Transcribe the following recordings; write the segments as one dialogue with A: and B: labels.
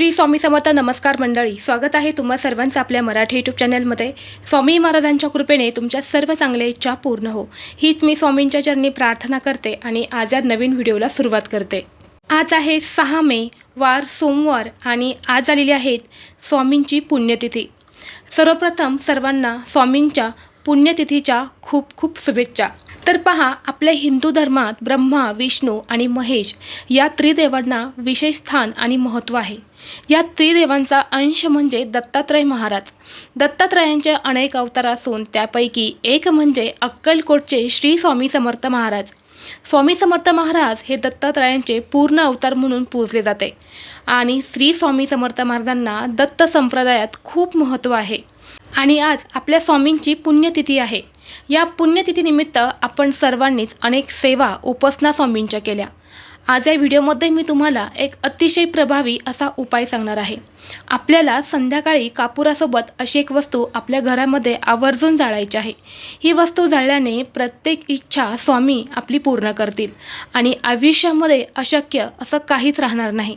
A: श्री स्वामी समर्थ नमस्कार मंडळी. स्वागत आहे तुम्हा सर्वांचं आपल्या मराठी यूट्यूब चॅनलमध्ये. स्वामी महाराजांच्या कृपेने तुमच्या सर्व चांगल्या इच्छा पूर्ण हो. हीच मी स्वामींच्या चरणी प्रार्थना करते आणि आज या नवीन व्हिडिओला सुरुवात करते. आज आहे सहा मे वार सोमवार आणि आज आलेली आहेत स्वामींची पुण्यतिथी. सर्वप्रथम सर्वांना स्वामींच्या पुण्यतिथीच्या खूप खूप शुभेच्छा. तर पहा आपल्या हिंदू धर्मात ब्रह्मा विष्णू आणि महेश या त्रिदेवांना विशेष स्थान आणि महत्त्व आहे. या त्रिदेवांचा अंश म्हणजे दत्तात्रय महाराज. दत्तात्रयांचे अनेक अवतार असून त्यापैकी एक म्हणजे अक्कलकोटचे श्री स्वामी समर्थ महाराज. स्वामी समर्थ महाराज हे दत्तात्रयांचे पूर्ण अवतार म्हणून पूजले जाते आणि श्री स्वामी समर्थ महाराजांना दत्त संप्रदायात खूप महत्त्व आहे. आणि आज आपल्या स्वामींची पुण्यतिथी आहे. या पुण्यतिथीनिमित्त आपण सर्वांनीच अनेक सेवा उपासना स्वामींच्या केल्या. आज या व्हिडिओमध्ये मी तुम्हाला एक अतिशय प्रभावी असा उपाय सांगणार आहे. आपल्याला संध्याकाळी कापुरासोबत अशी एक वस्तू आपल्या घरामध्ये आवर्जून जाळायची आहे. ही वस्तू जाळल्याने प्रत्येक इच्छा स्वामी आपली पूर्ण करतील आणि आयुष्यामध्ये अशक्य असं काहीच राहणार नाही.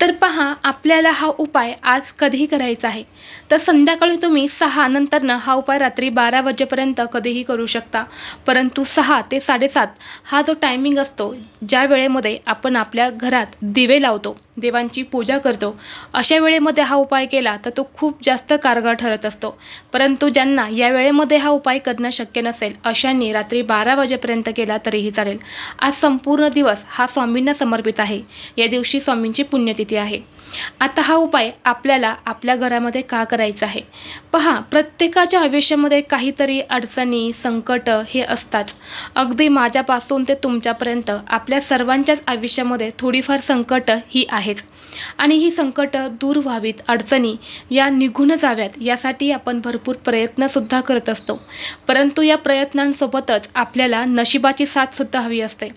A: तर पहा आपल्याला हा उपाय आज कधीही करायचा आहे. तर संध्याकाळी तुम्ही सहा नंतरनं हा उपाय रात्री बारा वाजेपर्यंत कधीही करू शकता. परंतु सहा ते साडेसात हा जो टायमिंग असतो ज्या वेळेमध्ये आपण आपल्या घरात दिवे लावतो देवांची पूजा करतो. अशा वेळेमध्ये हा उपाय केला तर तो खूप जास्त कारगर ठरत असतो. परंतु ज्यांना या वेळेमध्ये हा उपाय करणं शक्य नसेल अशांनी रात्री बारा वाजेपर्यंत केला तरीही चालेल. आज संपूर्ण दिवस हा स्वामींना समर्पित आहे. या दिवशी स्वामींची पुण्यतिथी आहे. आता हा उपाय आपल्याला आपल्या घरामध्ये का करायचा आहे? पहा प्रत्येकाच्या आयुष्यामध्ये काहीतरी अडचणी संकट हे असताच अगदी माझ्यापासून ते तुमच्यापर्यंत आपल्या सर्वांच्याच आयुष्यामध्ये थोडीफार संकट ही आहे. It's. आणि ही संकटं दूर व्हावीत अडचणी या निघून जाव्यात यासाठी आपण भरपूर प्रयत्नसुद्धा करत असतो. परंतु या प्रयत्नांसोबतच आपल्याला नशिबाची साथसुद्धा हवी असते.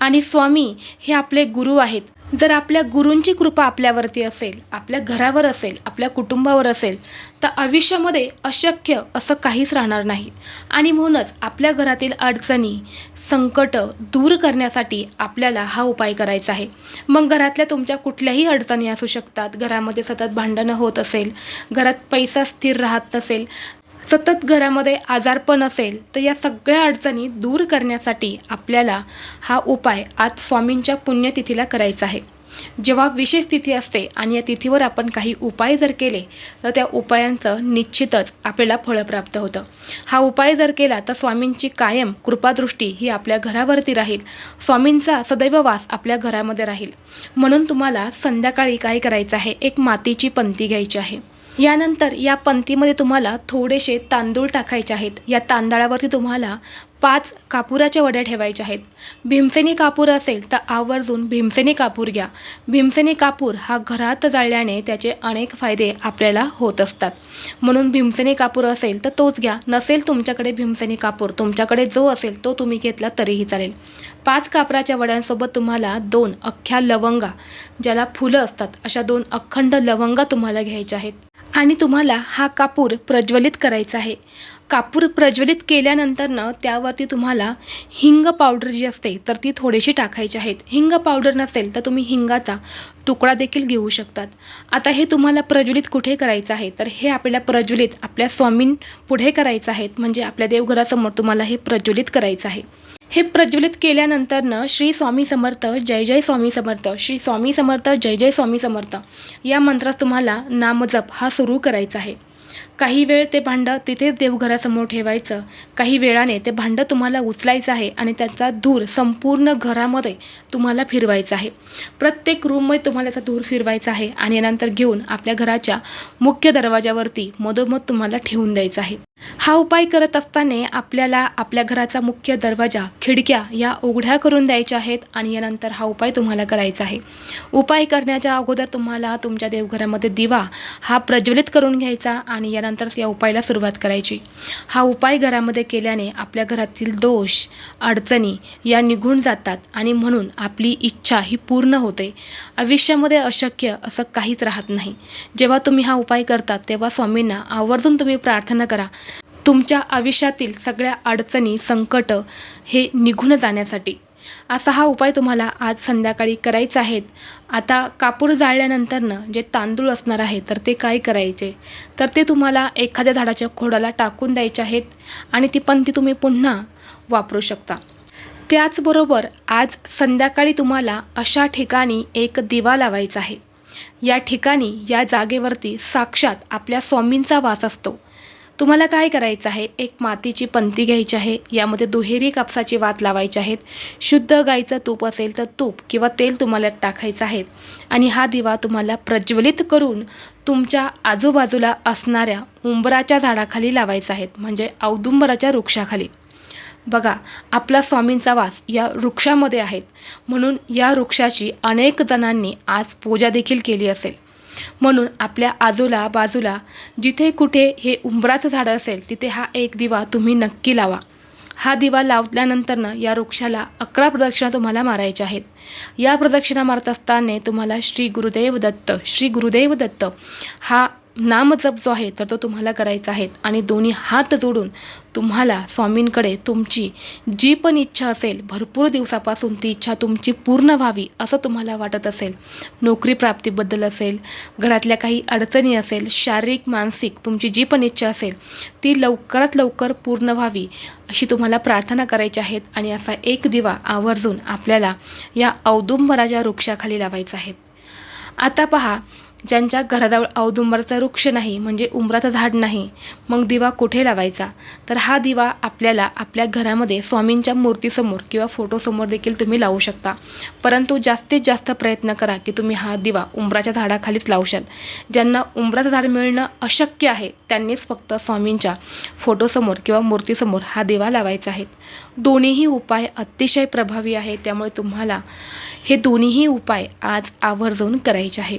A: आणि स्वामी हे आपले गुरु आहेत. जर आपल्या गुरूंची कृपा आपल्यावरती असेल आपल्या घरावर असेल आपल्या कुटुंबावर असेल तर आयुष्यामध्ये अशक्य असं काहीच राहणार नाही. आणि म्हणूनच आपल्या घरातील अडचणी संकट दूर करण्यासाठी आपल्याला हा उपाय करायचा आहे. मग घरातल्या तुमच्या कुठल्याही अडचणी असू शकतात. घरामध्ये सतत भांडणं होत असेल घरात पैसा स्थिर राहत नसेल सतत घरामध्ये आजारपण असेल तर या सगळ्या अडचणी दूर करण्यासाठी आपल्याला हा उपाय आज स्वामींच्या पुण्यतिथीला करायचा आहे. जेव्हा विशेष तिथी असते आणि या तिथीवर आपण काही उपाय जर केले तर त्या उपायांचं निश्चितच आपल्याला फळं प्राप्त होतं. हा उपाय जर केला तर स्वामींची कायम कृपादृष्टी ही आपल्या घरावरती राहील. स्वामींचा सदैव वास आपल्या घरामध्ये राहील. म्हणून तुम्हाला संध्याकाळी काय करायचं आहे? एक मातीची पंती घ्यायची आहे. यानंतर या पंथीमध्ये तुम्हाला थोडेसे तांदूळ टाकायचे आहेत. या तांदळावरती तुम्हाला पाच कापुराच्या वड्या ठेवायच्या आहेत. भीमसेनी कापूर असेल तर आवर्जून भीमसेनी कापूर घ्या. भीमसेनी कापूर हा घरात जाळल्याने त्याचे अनेक फायदे आपल्याला होत असतात. म्हणून भीमसेनी कापूर असेल तर तोच घ्या. नसेल तुमच्याकडे भीमसेनी कापूर तुमच्याकडे जो असेल तो तुम्ही घेतला तरीही चालेल. पाच कापराच्या वड्यांसोबत तुम्हाला दोन अख्ख्या लवंगा ज्याला फुलं असतात अशा दोन अखंड लवंगा तुम्हाला घ्यायच्या आहेत. आणि तुम्हाला हा कापूर प्रज्वलित करायचा आहे. कापूर प्रज्वलित केल्यानंतरनं त्यावरती तुम्हाला हिंग पावडर जी असते तर ती थोडीशी टाकायची आहेत. हिंग पावडर नसेल तर तुम्ही हिंगाचा तुकडा देखील घेऊ शकतात. आता हे तुम्हाला प्रज्वलित कुठे करायचं आहे? तर हे आपल्याला प्रज्वलित आपल्या स्वामीं पुढे करायचं आहे. म्हणजे आपल्या देवघरासमोर तुम्हाला हे प्रज्वलित करायचं आहे. हे प्रज्वलित केल्यानंतरनं श्री स्वामी समर्थ जय जय स्वामी समर्थ श्री स्वामी समर्थ जय जय स्वामी समर्थ या मंत्रात तुम्हाला नामजप हा सुरू करायचा आहे. काही वेळ ते भांडं तिथेच देवघरासमोर ठेवायचं. काही वेळाने ते भांडं तुम्हाला उचलायचं आहे आणि त्याचा धूर संपूर्ण घरामध्ये तुम्हाला फिरवायचा आहे. प्रत्येक रूममध्ये तुम्हाला त्याचा धूर फिरवायचा आहे आणि नंतर घेऊन आपल्या घराच्या मुख्य दरवाजावरती मधोमध तुम्हाला ठेवून द्यायचं आहे. हा उपाय करत असताना आपल्याला आपल्या घराचा मुख्य दरवाजा खिडक्या या उघड्या करून द्यायच्या आहेत आणि यानंतर हा उपाय तुम्हाला करायचा आहे. उपाय करण्याच्या अगोदर तुम्हाला तुमच्या देवघरामध्ये दिवा हा प्रज्वलित करून घ्यायचा आणि यानंतर या उपायाला सुरुवात करायची. हा उपाय घरामध्ये केल्याने आपल्या घरातील दोष अडचणी या निघून जातात आणि म्हणून आपली इच्छा ही पूर्ण होते. आयुष्यामध्ये अशक्य असं काहीच राहत नाही. जेव्हा तुम्ही हा उपाय करता तेव्हा स्वामींना आवर्जून तुम्ही प्रार्थना करा. तुमच्या आयुष्यातील सगळ्या अडचणी संकट हे निघून जाण्यासाठी. असा हा उपाय तुम्हाला आज संध्याकाळी करायचा आहेत आता कापूर जाळल्यानंतरनं जे तांदूळ असणार आहे तर ते काय करायचे? तर ते तुम्हाला एखाद्या झाडाच्या खोडाला टाकून द्यायचे आहेत आणि ती पण ती तुम्ही पुन्हा वापरू शकता. त्याचबरोबर आज संध्याकाळी तुम्हाला अशा ठिकाणी एक दिवा लावायचा आहे. या ठिकाणी या जागेवरती साक्षात आपल्या स्वामींचा वास असतो. तुम्हाला काय करायचं आहे? एक मातीची पंती घ्यायची आहे. यामध्ये दुहेरी कापसाची वात लावायची आहेत. शुद्ध गाईचं तूप असेल तर तूप किंवा तेल तुम्हाला टाकायचं आहे. आणि हा दिवा तुम्हाला प्रज्वलित करून तुमच्या आजूबाजूला असणाऱ्या उंबराच्या झाडाखाली लावायचा आहेत म्हणजे औदुंबराच्या वृक्षाखाली. बघा आपला स्वामींचा वास या वृक्षामध्ये आहेत म्हणून या वृक्षाची अनेक जणांनी आज पूजा देखील केली असेल. म्हणून आपल्या आजूला बाजूला जिथे कुठे हे उंबराचं झाडं असेल तिथे हा एक दिवा तुम्ही नक्की लावा. हा दिवा लावल्यानंतरनं या वृक्षाला अकरा प्रदक्षिणा तुम्हाला मारायच्या आहेत. या प्रदक्षिणा मारत असताना तुम्हाला श्री गुरुदेव दत्त श्री गुरुदेव दत्त हा नामजप जो आहे तर तो तुम्हाला करायचा आहे. आणि दोन्ही हात जोडून तुम्हाला स्वामींकडे तुमची जी पण इच्छा असेल भरपूर दिवसापासून ती इच्छा तुमची पूर्ण व्हावी असं तुम्हाला वाटत असेल. नोकरी प्राप्तीबद्दल असेल घरातल्या काही अडचणी असेल शारीरिक मानसिक तुमची जी पण इच्छा असेल ती लवकरात लवकर पूर्ण व्हावी अशी तुम्हाला प्रार्थना करायची आहेत. आणि असा एक दिवा आवर्जून आपल्याला या औदुंबराच्या वृक्षाखाली लावायचा आहे. आता पहा ज्यांच्या घराजवळ औदुंबराचा वृक्ष नाही म्हणजे उंबराचं झाड नाही मग दिवा कुठे लावायचा? तर हा दिवा आपल्याला आपल्या घरामध्ये स्वामींच्या मूर्तीसमोर किंवा फोटोसमोर देखील तुम्ही लावू शकता. परंतु जास्तीत जास्त प्रयत्न करा की तुम्ही हा दिवा उंबराच्या झाडाखालीच लावशाल ज्यांना उंबराचं झाड मिळणं अशक्य आहे त्यांनीच फक्त स्वामींच्या फोटोसमोर किंवा मूर्तीसमोर हा दिवा लावायचा आहे. दोन्हीही उपाय अतिशय प्रभावी आहे त्यामुळे तुम्हाला हे दोन्हीही उपाय आज आवर्जून करायचे आहे.